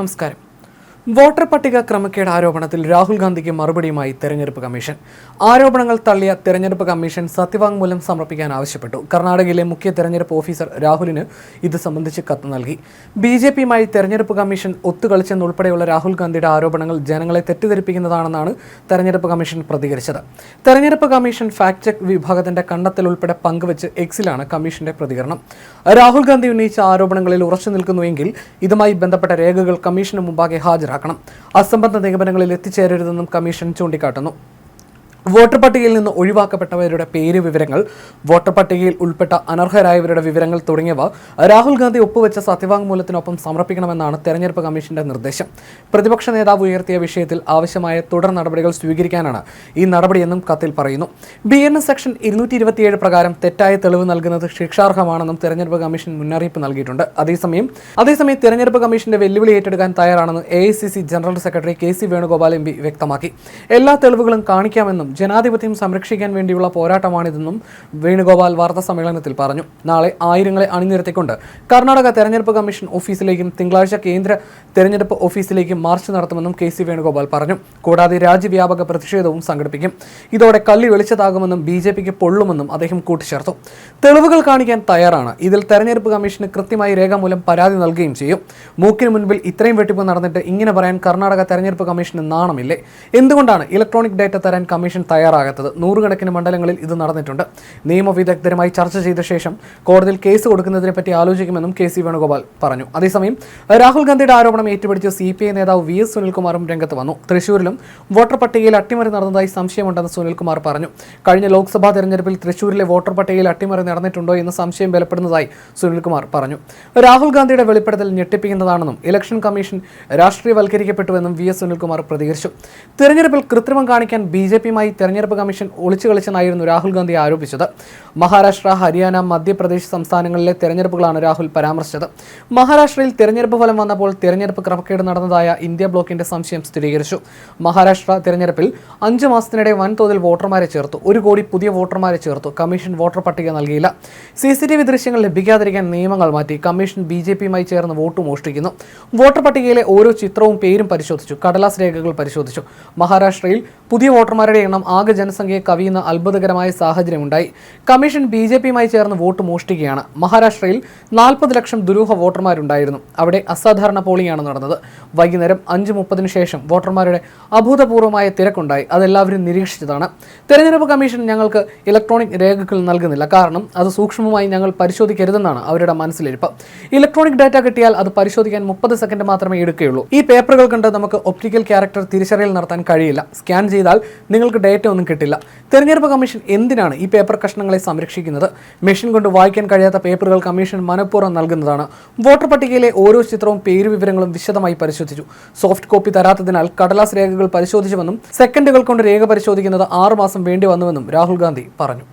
നമസ്കാരം. വോട്ടർ പട്ടിക ക്രമക്കേട് ആരോപണത്തിൽ രാഹുൽ ഗാന്ധിക്ക് മറുപടിയുമായി തെരഞ്ഞെടുപ്പ് കമ്മീഷൻ. ആരോപണങ്ങൾ തള്ളിയ തെരഞ്ഞെടുപ്പ് കമ്മീഷൻ സത്യവാങ്മൂലം സമർപ്പിക്കാൻ ആവശ്യപ്പെട്ടു. കർണാടകയിലെ മുഖ്യ തെരഞ്ഞെടുപ്പ് ഓഫീസർ രാഹുലിന് ഇത് സംബന്ധിച്ച് കത്ത് നൽകി. ബി ജെ പിയുമായി തെരഞ്ഞെടുപ്പ് കമ്മീഷൻ ഒത്തുകളിച്ചെന്നുൾപ്പെടെയുള്ള രാഹുൽ ഗാന്ധിയുടെ ആരോപണങ്ങൾ ജനങ്ങളെ തെറ്റിദ്ധരിപ്പിക്കുന്നതാണെന്നാണ് തെരഞ്ഞെടുപ്പ് കമ്മീഷൻ പ്രതികരിച്ചത്. തെരഞ്ഞെടുപ്പ് കമ്മീഷൻ ഫാക്ട് ചെക്ക് വിഭാഗത്തിന്റെ കണ്ടെത്തൽ ഉൾപ്പെടെ പങ്കുവച്ച് എക്സിലാണ് കമ്മീഷന്റെ പ്രതികരണം. രാഹുൽ ഗാന്ധി ഉന്നയിച്ച ആരോപണങ്ങളിൽ ഉറച്ചു നിൽക്കുന്നുവെങ്കിൽ ഇതുമായി ബന്ധപ്പെട്ട രേഖകൾ കമ്മീഷന് മുമ്പാകെ ഹാജരാക്കണം അസംബന്ധ നിഗമനങ്ങളിൽ എത്തിച്ചേരരുതെന്നും കമ്മീഷൻ ചൂണ്ടിക്കാട്ടുന്നു. വോട്ടർ പട്ടികയിൽ നിന്ന് ഒഴിവാക്കപ്പെട്ടവരുടെ പേര് വിവരങ്ങൾ വോട്ടർ പട്ടികയിൽ ഉൾപ്പെട്ട അനർഹരായവരുടെ വിവരങ്ങൾ തുടങ്ങിയവ രാഹുൽ ഗാന്ധി ഒപ്പുവെച്ച സത്യവാങ്മൂലത്തിനൊപ്പം സമർപ്പിക്കണമെന്നാണ് തെരഞ്ഞെടുപ്പ് കമ്മീഷന്റെ നിർദ്ദേശം. പ്രതിപക്ഷ നേതാവ് ഉയർത്തിയ വിഷയത്തിൽ ആവശ്യമായ തുടർ നടപടികൾ സ്വീകരിക്കാനാണ് ഈ നടപടിയെന്നും കത്തിൽ പറയുന്നു. ബി എൻ എസ് സെക്ഷൻ ഇരുന്നൂറ്റി ഇരുപത്തിയേഴ് പ്രകാരം തെറ്റായ തെളിവ് നൽകുന്നത് ശിക്ഷാർഹമാണെന്നും തെരഞ്ഞെടുപ്പ് കമ്മീഷൻ മുന്നറിയിപ്പ് നൽകിയിട്ടുണ്ട്. അതേസമയം അതേസമയം തെരഞ്ഞെടുപ്പ് കമ്മീഷന്റെ വെല്ലുവിളി ഏറ്റെടുക്കാൻ തയ്യാറാണെന്ന് A general secretary K C Venugopal M വ്യക്തമാക്കി. എല്ലാ തെളിവുകളും കാണിക്കാമെന്നും ജനാധിപത്യം സംരക്ഷിക്കാൻ വേണ്ടിയുള്ള പോരാട്ടമാണിതെന്നും വേണുഗോപാൽ വാർത്താ സമ്മേളനത്തിൽ പറഞ്ഞു. നാളെ ആയിരങ്ങളെ അണിനിരത്തിക്കൊണ്ട് കർണാടക തെരഞ്ഞെടുപ്പ് കമ്മീഷൻ ഓഫീസിലേക്കും തിങ്കളാഴ്ച കേന്ദ്ര തെരഞ്ഞെടുപ്പ് ഓഫീസിലേക്കും മാർച്ച് നടത്തുമെന്നും കെ സി വേണുഗോപാൽ പറഞ്ഞു. കൂടാതെ രാജ്യവ്യാപക പ്രതിഷേധവും സംഘടിപ്പിക്കും. ഇതോടെ കള്ളി വെളിച്ചതാകുമെന്നും ബി ജെ പിക്ക് പൊള്ളുമെന്നും അദ്ദേഹം കൂട്ടിച്ചേർത്തു. തെളിവുകൾ കാണിക്കാൻ തയ്യാറാണ്. ഇതിൽ തെരഞ്ഞെടുപ്പ് കമ്മീഷന് കൃത്യമായി രേഖാമൂലം പരാതി നൽകുകയും ചെയ്യും. മൂക്കിന് മുൻപിൽ ഇത്രയും വെട്ടിപ്പ് നടന്നിട്ട് ഇങ്ങനെ പറയാൻ കർണാടക തെരഞ്ഞെടുപ്പ് കമ്മീഷന് നാണമില്ലേ? എന്തുകൊണ്ടാണ് ഇലക്ട്രോണിക് ഡേറ്റ തരാൻ കമ്മീഷൻ തയ്യാറാകാത്തത്. നൂറുകണക്കിന് മണ്ഡലങ്ങളിൽ ഇത് നടന്നിട്ടുണ്ട്. നിയമവിദഗ്ധരുമായി ചർച്ച ചെയ്ത ശേഷം കോടതിയിൽ കേസ് കൊടുക്കുന്നതിനെ പറ്റി ആലോചിക്കുമെന്നും കെ സി വേണുഗോപാൽ പറഞ്ഞു. അതേസമയം രാഹുൽ ഗാന്ധിയുടെ ആരോപണം ഏറ്റുപിടിച്ച് സി പി ഐ നേതാവ് വി എസ് സുനിൽകുമാറും രംഗത്ത് വന്നു. തൃശൂരിലും വോട്ടർ പട്ടികയിൽ അട്ടിമറി നടന്നതായി സംശയമുണ്ടെന്ന് സുനിൽകുമാർ പറഞ്ഞു. കഴിഞ്ഞ ലോക്സഭാ തെരഞ്ഞെടുപ്പിൽ തൃശൂരിലെ വോട്ടർ പട്ടികയിൽ അട്ടിമറി നടന്നിട്ടുണ്ടോ എന്ന് സംശയം ബലപ്പെടുന്നതായി സുനിൽകുമാർ പറഞ്ഞു. രാഹുൽ ഗാന്ധിയുടെ വെളിപ്പെടുത്തൽ ഞെട്ടിപ്പിക്കുന്നതാണെന്നും ഇലക്ഷൻ കമ്മീഷൻ രാഷ്ട്രീയവൽക്കരിക്കപ്പെട്ടുവെന്നും വി എസ് സുനിൽകുമാർ പ്രതികരിച്ചു. തെരഞ്ഞെടുപ്പിൽ കൃത്രിമം കാണിക്കാൻ ബി ജെ പിയുമായി തെരഞ്ഞെടുപ്പ് കമ്മീഷൻ ഒളിച്ചു കളിച്ചെന്നായിരുന്നു രാഹുൽ ഗാന്ധി ആരോപിച്ചത്. മഹാരാഷ്ട്ര ഹരിയാന മധ്യപ്രദേശ് സംസ്ഥാനങ്ങളിലെ തെരഞ്ഞെടുപ്പുകളാണ് രാഹുൽ പരാമർശിച്ചത്. മഹാരാഷ്ട്രയിൽ തെരഞ്ഞെടുപ്പ് ഫലം വന്നപ്പോൾ തെരഞ്ഞെടുപ്പ് ക്രമക്കേട് നടന്നതായ ഇന്ത്യ ബ്ലോക്കിന്റെ സംശയം സ്ഥിരീകരിച്ചു. മഹാരാഷ്ട്ര തെരഞ്ഞെടുപ്പിൽ അഞ്ച് മാസത്തിനിടെ വൻതോതിൽ വോട്ടർമാരെ ചേർത്തു. ഒരു കോടി പുതിയ വോട്ടർമാരെ ചേർത്തു. കമ്മീഷൻ വോട്ടർ പട്ടിക നൽകിയില്ല. സി സി ടി വി ദൃശ്യങ്ങൾ ലഭിക്കാതിരിക്കാൻ നിയമങ്ങൾ മാറ്റി. കമ്മീഷൻ ബി ജെ പിയുമായി ചേർന്ന് വോട്ട് മോഷ്ടിക്കുന്നു. വോട്ടർ പട്ടികയിലെ ഓരോ ചിത്രവും പേരും പരിശോധിച്ചു. കടലാസ് രേഖകൾ പരിശോധിച്ചു. മഹാരാഷ്ട്രയിൽ പുതിയ വോട്ടർമാരുടെ എണ്ണം ആകെ ജനസംഖ്യയെ കവിയുന്ന അത്ഭുതകരമായ സാഹചര്യമുണ്ടായി. കമ്മീഷൻ ബി ജെ പിയുമായി ചേർന്ന് വോട്ട് മോഷ്ടിക്കുകയാണ്. മഹാരാഷ്ട്രയിൽ നാൽപ്പത് ലക്ഷം ദുരൂഹ വോട്ടർമാരുണ്ടായിരുന്നു. അവിടെ അസാധാരണ പോളിംഗാണ് നടന്നത്. വൈകുന്നേരം അഞ്ച് മുപ്പതിന് ശേഷം വോട്ടർമാരുടെ അഭൂതപൂർവമായ തിരക്കുണ്ടായി. അതെല്ലാവരും നിരീക്ഷിച്ചതാണ്. തെരഞ്ഞെടുപ്പ് കമ്മീഷൻ ഞങ്ങൾക്ക് ഇലക്ട്രോണിക് രേഖകൾ നൽകുന്നില്ല. കാരണം അത് സൂക്ഷ്മമായി ഞങ്ങൾ പരിശോധിക്കരുതെന്നാണ് അവരുടെ മനസ്സിലിരിപ്പ്. ഇലക്ട്രോണിക് ഡാറ്റ കിട്ടിയാൽ അത് പരിശോധിക്കാൻ മുപ്പത് സെക്കൻഡ് മാത്രമേ എടുക്കുകയുള്ളൂ. ഈ പേപ്പറുകൾ കണ്ട് നമുക്ക് ഒപ്റ്റിക്കൽ ക്യാരക്ടർ തിരിച്ചറിയൽ നടത്താൻ കഴിയില്ല. സ്കാൻ ചെയ്താൽ നിങ്ങൾക്ക് ഡേറ്റ ഒന്നും കിട്ടില്ല. തെരഞ്ഞെടുപ്പ് കമ്മീഷൻ എന്തിനാണ് ഈ പേപ്പർ കഷ്ണങ്ങളെ സംരക്ഷിക്കുന്നത്? മെഷീൻ കൊണ്ട് വായിക്കാൻ കഴിയാത്ത പേപ്പറുകൾ കമ്മീഷൻ മനഃപൂർവം നൽകുന്നതാണ്. വോട്ടർ പട്ടികയിലെ ഓരോ ചിത്രവും പേര് വിവരങ്ങളും വിശദമായി പരിശോധിച്ചു. സോഫ്റ്റ് കോപ്പി തരാത്തതിനാൽ കടലാസ് രേഖകൾ പരിശോധിച്ചുവെന്നും സെക്കൻഡുകൾ കൊണ്ട് രേഖ പരിശോധിക്കുന്നത് ആറുമാസം വേണ്ടി വന്നുവെന്നും രാഹുൽ ഗാന്ധി പറഞ്ഞു.